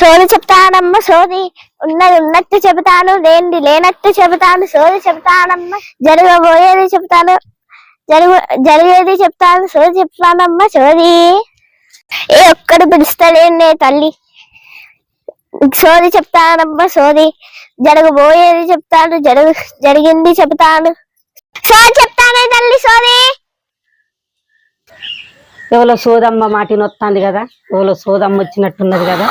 సోది చెప్తానమ్మ సోది ఉన్నది ఉన్నట్టు చెబుతాను లేనిది లేనట్టు చెబుతాను సోది చెబుతానమ్మ జరగబోయేది చెప్తాను జరుగు జరిగేది చెప్తాను సోది చెప్తానమ్మ సోది. ఏ ఒక్కడు పిలుస్తలేనే తల్లి. సోది చెప్తానమ్మ సోది. జరగబోయేది చెప్తాను జరుగు జరిగింది చెబుతాను. సోది చెప్తానే తల్లి సోది. ఎవరో సోదమ్మ మాటిని వస్తుంది కదా ఎవరో సోదమ్మ వచ్చినట్టున్నది కదా.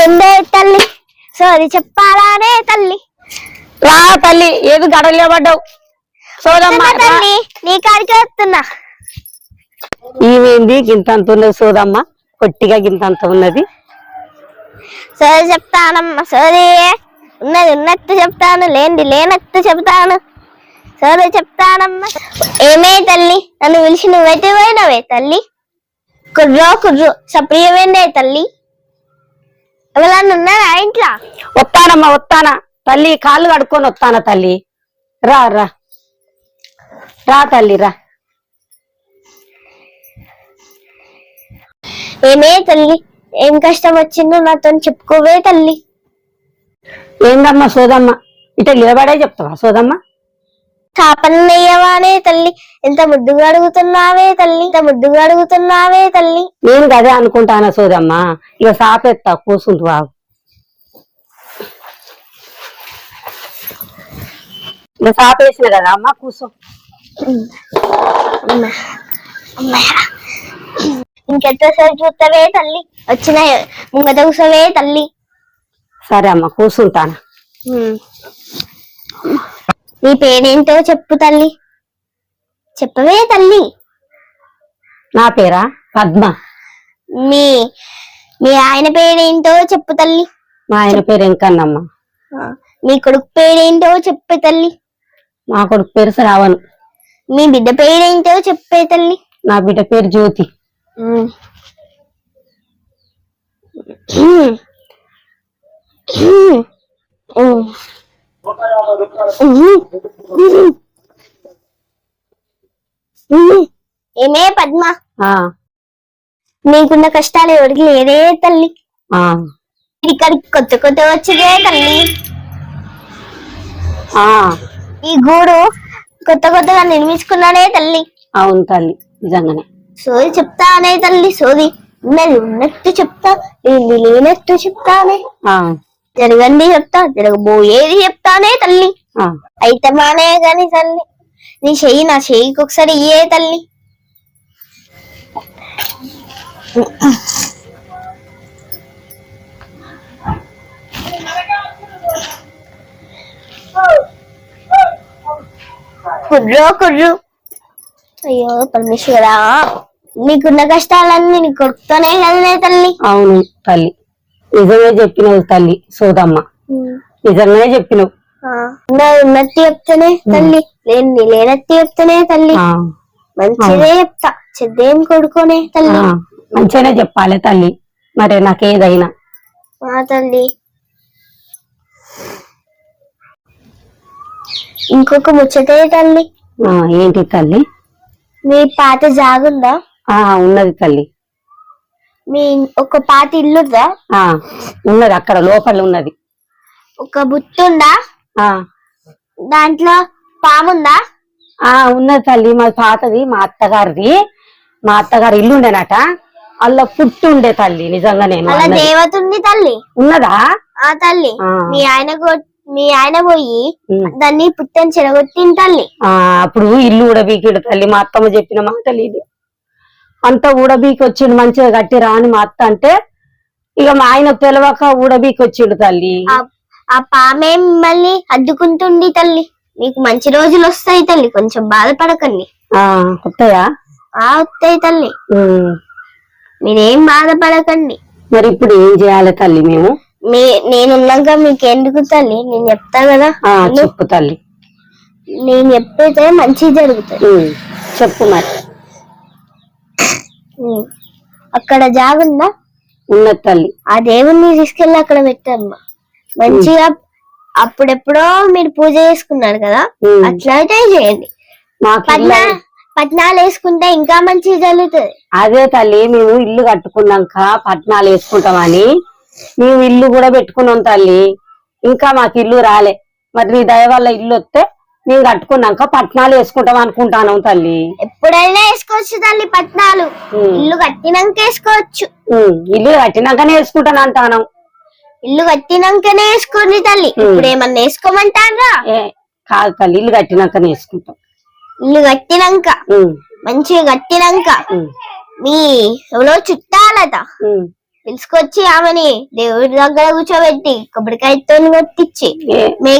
ఏందే తల్లి? సోది చెప్పాలానే తల్లి? రా తల్లి ఏది గడలే పడ్డావు సోదమ్మ తల్లి నీ కాడికి వస్తున్నా. ఈమెంది గింతంత ఉన్నది సోదమ్మ? కొట్టిగా గింతంత ఉన్నది. సోది చెప్తానమ్మ సోది. ఉన్నది ఉన్నట్టు చెప్తాను లేనిది లేనట్టు చెప్తాను. సోది చెప్తానమ్మ. ఏమే తల్లి? నన్ను పిలిచి నువ్వైతే పోయినవే తల్లి? కుర్రో కుర్రో సప్రియమైందే తల్లి? ఎవరన్నా ఉన్నారా ఇంట్లో? వస్తానమ్మా వస్తానా. తల్లి కాళ్ళు కడుక్కొని వస్తానా తల్లి? రా రా. రా తల్లి రా. ఏమే తల్లి? ఏం కష్టం వచ్చిందో నాతో చెప్పుకోవే తల్లి. ఏందమ్మా సోదమ్మ? ఇట నిలబడే చెప్తావా సోదమ్మ? చాపన్నయ్యవానే తల్లి. ఎంత ముద్దుగా అడుగుతున్నావే తల్లి. ఎంత ముద్దుగా అడుగుతున్నావే తల్లి. నేను గదే అనుకుంటానా సోదమ్మ ఇక సాపెత్తా కూసుంటు బాగు ఇక సాపేసిన కదా అమ్మ కూర్చో ఇంకెంతసేపు చూస్తావే తల్లి. వచ్చిన ముంగత కూసవే తల్లి. సరే అమ్మ కూర్చుంటాను నీ పేరేంటో చెప్పు తల్లి. చెప్పవే తల్లి. నా పేరా? పద్మ. మీ మీ ఆయన పేరేంటో చెప్పు తల్లి. మా ఆయన పేరు వెంకన్నమ్మ. మీ కొడుకు పేరేంటో చెప్పు తల్లి. మా కొడుకు పేరు శ్రావణ్. మీ బిడ్డ పేరేంటో చెప్పే తల్లి. నా బిడ్డ పేరు జ్యోతి. ఏమే పద్మ? ఆ. నీకున్న కష్టాలు ఎవరికి లేదే తల్లి. ఆ. ఇక్కడికి కొత్త కొత్త వచ్చిదే తల్లి. ఆ. ఈ గూడు కొత్త కొత్తగా నిర్మించుకున్నానే తల్లి. అవును తల్లి నిజంగానే. సోది చెప్తానే తల్లి సోది. ఉన్నది ఉన్నట్టు చెప్తా లేని లేనట్టు చెప్తానే. జరగండి చెప్తా జరగబోయేది చెప్తానే తల్లి. అయితే మానే గాని తల్లి. నీ చెయ్యి నా చెయ్యికి ఒకసారి ఇయ్యే తల్లి. కుర్రో కుర్రు. అయ్యో పరమేశ్వరా నీకున్న కష్టాలన్నీ నీ కొడుకుతోనే కదనే తల్లి. అవును తల్లి. నిజమే చెప్పినవు తల్లి సోదమ్మ. నిజంగానే చెప్పినవు. ఉన్నట్టు చెప్తానే తల్లి. లేని లేనట్టు చెప్తానే తల్లి. మంచిదే చెప్తా. చెద్దేం కొడుకోనే తల్లి. మంచిగానే చెప్పాలి తల్లి. మరి నాకేదైనా తల్లి. ఇంకొక ముచ్చటే తల్లి. ఆ, ఏంటి తల్లి? మీ పాత జాగుందా? ఆ ఉన్నది తల్లి. మీ ఒక పాత ఇల్లుందా? ఆ ఉన్నది అక్కడ లోపల ఉన్నది. ఒక బుత్తుందా? ఆ. దాంట్లో పాముందా? ఆ ఉన్నది తల్లి మా పాతది మా అత్తగారిది. మా అత్తగారి ఇల్లు ఉండేనట అల్ల పుట్టి ఉండే తల్లి అలా అన్నది. దేవత ఉంది తల్లి? ఉన్నదా? ఆ తల్లి. ఆ. మీ ఆయన కొ- మీ ఆయన పోయి ఉమ్. దాన్ని పుట్టని చెడగొట్టిన తల్లి. ఆ అప్పుడు ఇల్లు ఊడబీకిడు తల్లి మా అత్తమ్మ చెప్పిన మాటలు ఇది. అంతా ఊడబీకి వచ్చిండు మంచిగా కట్టిరా అని మా అత్త అంటే ఇక మా ఆయన పిలవక ఊడబీకి వచ్చిండు తల్లి. ఆ- పామే మిమ్మల్ని అడ్డుకుంటుంది తల్లి. మీకు మంచి రోజులు వస్తాయి తల్లి కొంచెం బాధపడకండి. వస్తాయి? తల్లి. మీరేం బాధపడకండి. మరి ఇప్పుడు ఏం చేయాలి తల్లి మేము? నేనున్నాక మీకు ఎందుకు తల్లి? నేను చెప్తా కదా. చెప్పు తల్లి. నేను చెప్పితే మంచి జరుగుతుంది. చెప్పు మరి. అక్కడ జాగుందా? ఉన్నది తల్లి. ఆ దేవుణ్ణి తీసుకెళ్ళి అక్కడ పెట్టమ్మా. మంచిగా అప్పుడెప్పుడో మీరు పూజ చేసుకున్నారు కదా? ఉమ్. అట్లయితే చేయండి. ఇల్లు- పట్నాలు వేసుకుంటే ఇంకా మంచిగా జరుగుతుంది. అదే తల్లి మేము ఇల్లు కట్టుకున్నాక పట్నాలు వేసుకుంటామని మేము ఇల్లు కూడా పెట్టుకున్నాం తల్లి. ఇంకా మాకు ఇల్లు రాలే. మరి నీ దయ వల్ల ఇల్లు వస్తే మేము కట్టుకున్నాక పట్నాలు వేసుకుంటాం అనుకుంటాను తల్లి. ఎప్పుడైనా వేసుకోవచ్చు తల్లి పట్నాలు. ఇల్లు కట్టినాక వేసుకోవచ్చు. ఇల్లు కట్టినాకనే వేసుకుంటాను అంటాను. ఇల్లు కట్టినాకనే వేసుకోండి తల్లి. ఇప్పుడు ఏమన్నా వేసుకోమంటారా కాదు తల్లి ఇల్లు కట్టినాకనే వేసుకుంటాం. ఇల్లు కట్టినాక. మంచిగా కట్టినాక. మీ ఎవరో చుట్టాలట. పిలుచుకొచ్చి ఆమెని దేవుడి దగ్గర కూర్చోబెట్టి కొబ్బరికాయతో కొట్టించి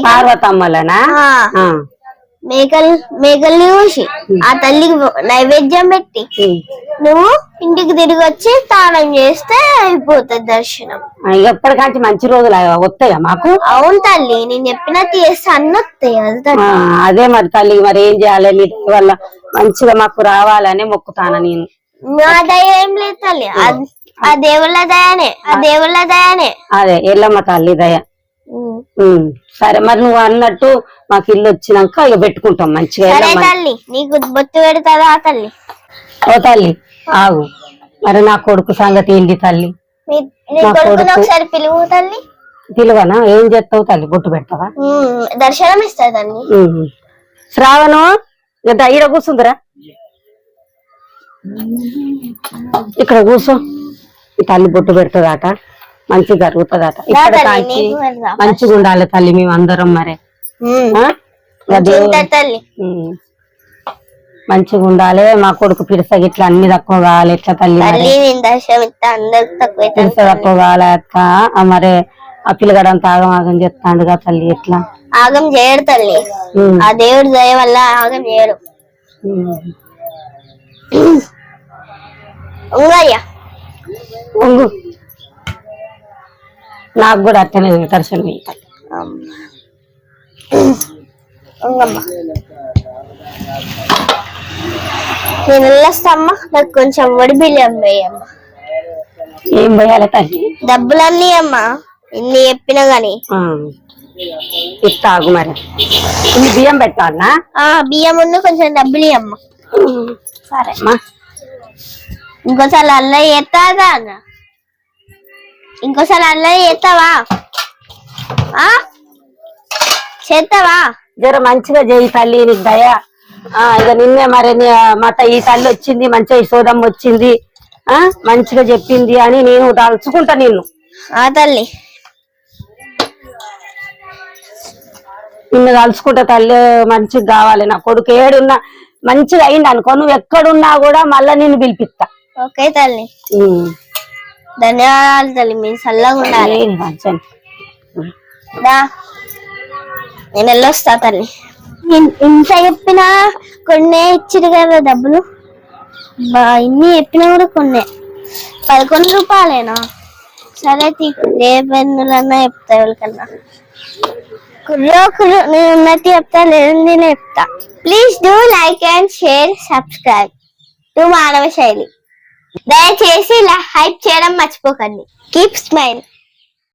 పార్వతమ్మలనా? మేకలు మేకల్ని చూసి ఆ తల్లికి నైవేద్యం పెట్టి. నువ్వు ఇంటికి తిరిగి వచ్చి స్నానం చేస్తే అయిపోతుంది దర్శనం. ఎప్పటికంటే మంచి రోజులు వస్తాయా మాకు? అవును తల్లి నేను చెప్పినట్టు చేస్తే అన్ని వస్తాయి. అదే మరి తల్లి మరి ఏం చేయాలి? దయ వల్ల మంచిగా మాకు రావాలని మొక్కుతాను నేను? నా దయ ఏం లేదు తల్లి ఆ- దేవుళ్ళ దయనే ఆ దేవుళ్ళ దయనే. అదే ఎల్లమ్మ తల్లి దయ. సరే మరి నువ్వు అన్నట్టు మాకు ఇల్లు వచ్చినాక ఇక పెట్టుకుంటాం మంచిగా తల్లి నీకు బొత్తు పెడతాదా తల్లి? ఓ తల్లి ఆగు. మరి నా కొడుకు సంగతి ఏంటి తల్లి? నీ- కొడుకు- ఒకసారి పిలువు తల్లి. పిలువనా? ఏం చేస్తావు తల్లి? బొట్టు పెడతావా? దర్శనం ఇస్తా తల్లి. శ్రావణం దగ్గర కూర్చుందిరా. ఇక్కడ కూర్చో. ఈ తల్లి బొట్టు పెడుతుందట మంచి జరుగుతుందట. ఇక్కడ కాంచి. మంచిగా ఉండాలి తల్లి మేము అందరం మరి. మంచిగా ఉండాలి మా కొడుకు పిడస ఇట్లా అన్ని తక్కువ కావాలి ఎట్లా తల్లి అందరికి తక్కువ కావాలి అక్క. మరి ఆ పిల్లగాడంతా ఆగం ఆగం చెప్తాండుగా తల్లి ఎట్లా? ఆగం చేయడు తల్లి. ఆ దేవుడి దయ వల్ల ఆగం చేయడు. ఉమ్. ఉంగు నాకు కూడా అట్టనే దర్శనం. ఉంగమ్మ నేను వెళ్ళొస్తామ్మా నాకు కొంచెం వడి బియ్యం వేయమ్మా. ఏం పోయాలి తల్లి? డబ్బులన్నీ అమ్మా ఇన్ని చెప్పినా గాని. ఆ. ఇస్తా ఆగు మరి. ఇన్ని బియ్యం పెట్టాలనా? బియ్యం ఉన్న కొంచెం డబ్బులు ఇవ్వమ్మా సరే. అమ్మా. ఇంకోసారి అల్లరి చేస్తాదా అన్న? ఇంకోసారి అల్లరి చేస్తావా? ఆ? చేస్తావా? జర మంచిగా చేయి తల్లి నీకు దయ. ఆ ఇక నిన్నే మరి నీ- మా త- ఈ తల్లి వచ్చింది మంచిగా ఈ సోదమ్మ వచ్చింది ఆ? మంచిగా చెప్పింది అని నేను తలుచుకుంటా నిన్ను. ఆ తల్లి. నిన్ను తలుచుకుంటా తల్లి మంచిగా కావాలి. నా కొడుకు ఏడున్నా మంచిగా అయింది అనుకో. నువ్వు ఎక్కడున్నా కూడా మళ్ళా నిన్ను పిలిపిస్తా. ఓకే తల్లి. ఉమ్. ధన్యవాదాలు తల్లి మీరు చల్లగా ఉండాలి. నేను వెళ్ళొస్తా తల్లి. ఇంత చెప్పినా కొన్నే ఇచ్చిరు కదా డబ్బులు? బా ఇన్ని చెప్పినా కూడా కొన్నే. పదకొండు రూపాయలేనా? సరే తీ ఏ పెన్నులన్నా చెప్తా ఎవరికన్నా. కుర్రో కుర్రో నేను ఉన్నట్టు చెప్తా లేదు నేను చెప్తా. Please do like and share subscribe. To మానవ శైలి. దయచేసి ఇలా హైప్ చేయడం మర్చిపోకండి. Keep smile.